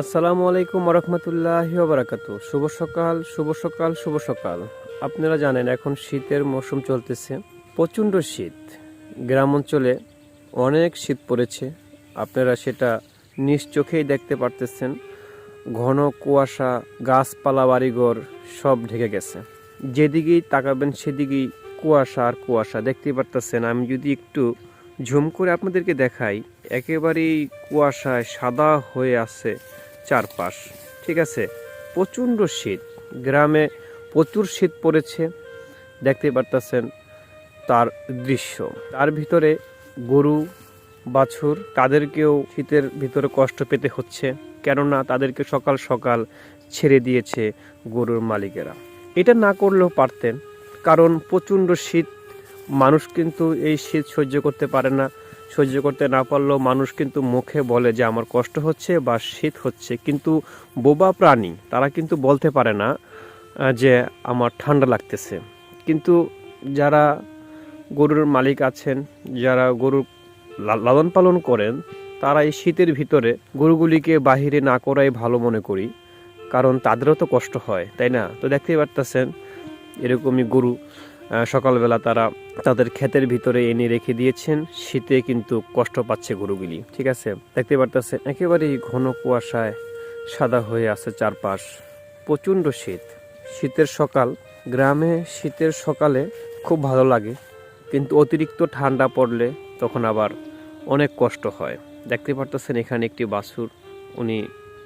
আসসালামু আলাইকুম রহমতুল্লাহ বারাকাতু শুভ সকাল শুভ সকাল শুভ সকাল। আপনারা জানেন এখন শীতের মৌসুম চলতেছে। প্রচণ্ড শীত। গ্রাম অঞ্চলে অনেক শীত পড়েছে। আপনারা সেটা নিজ চোখেই দেখতে পারতেছেন। ঘন কুয়াশা, গাছপালা, বাড়িঘর সব ঢেকে গেছে। যেদিকেই তাকাবেন সেদিকেই কুয়াশা আর কুয়াশা দেখতেই পারতেছেন। আমি যদি একটু ঝুম করে আপনাদেরকে দেখাই, একেবারেই কুয়াশায় সাদা হয়ে আছে চারপাশ। ঠিক আছে? প্রচণ্ড শীত। গ্রামে প্রচুর শীত পড়েছে। দেখতে পারতেছেন তার দৃশ্য। তার ভিতরে গরু, বাছুর, তাদেরকেও শীতের ভিতরে কষ্ট পেতে হচ্ছে। কেননা তাদেরকে সকাল সকাল ছেড়ে দিয়েছে গরুর মালিকেরা। এটা না করলেও পারতেন। কারণ প্রচণ্ড শীত। মানুষ কিন্তু এই শীত সহ্য করতে পারে না। সহ্য করতে না পারলেও মানুষ কিন্তু মুখে বলে যে আমার কষ্ট হচ্ছে বা শীত হচ্ছে। কিন্তু বোবা প্রাণী, তারা কিন্তু বলতে পারে না যে আমার ঠান্ডা লাগতেছে। কিন্তু যারা গরুর মালিক আছেন, যারা গরু লালন পালন করেন, তারা এই শীতের ভিতরে গরুগুলিকে বাহিরে না করাই ভালো মনে করি, কারণ তাদেরও তো কষ্ট হয়, তাই না? তো দেখতেই পারতেছেন, এরকমই গরু সকালবেলা তারা তাদের ক্ষেতের ভিতরে এনে রেখে দিয়েছেন। শীতে কিন্তু কষ্ট পাচ্ছে গরুগুলি, ঠিক আছে? দেখতে পারতেছেন, একেবারেই ঘন কুয়াশায় সাদা হয়ে আছে চারপাশ। প্রচণ্ড শীত। শীতের সকাল, গ্রামে শীতের সকালে খুব ভালো লাগে, কিন্তু অতিরিক্ত ঠান্ডা পড়লে তখন আবার অনেক কষ্ট হয়। দেখতে পারতেছেন, এখানে একটি বাছুর উনি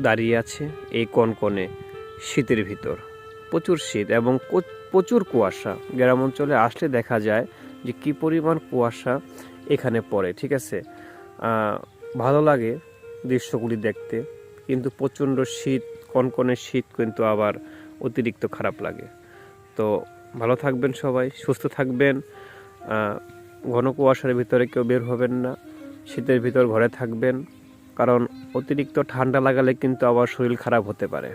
দাঁড়িয়ে আছে এই কনকনে শীতের ভিতর। প্রচুর শীত এবং প্রচুর কুয়াশা। গ্রাম অঞ্চলে আসলে দেখা যায় যে কি পরিমাণ কুয়াশা এখানে পড়ে, ঠিক আছে? ভালো লাগে দৃশ্যগুলি দেখতে, কিন্তু প্রচণ্ড শীত, কনকনে শীত কিন্তু আবার অতিরিক্ত খারাপ লাগে। তো ভালো থাকবেন সবাই, সুস্থ থাকবেন। ঘন কুয়াশার ভিতরে কেউ বের হবেন না, শীতের ভিতর ঘরে থাকবেন, কারণ অতিরিক্ত ঠান্ডা লাগালে কিন্তু আবার শরীর খারাপ হতে পারে।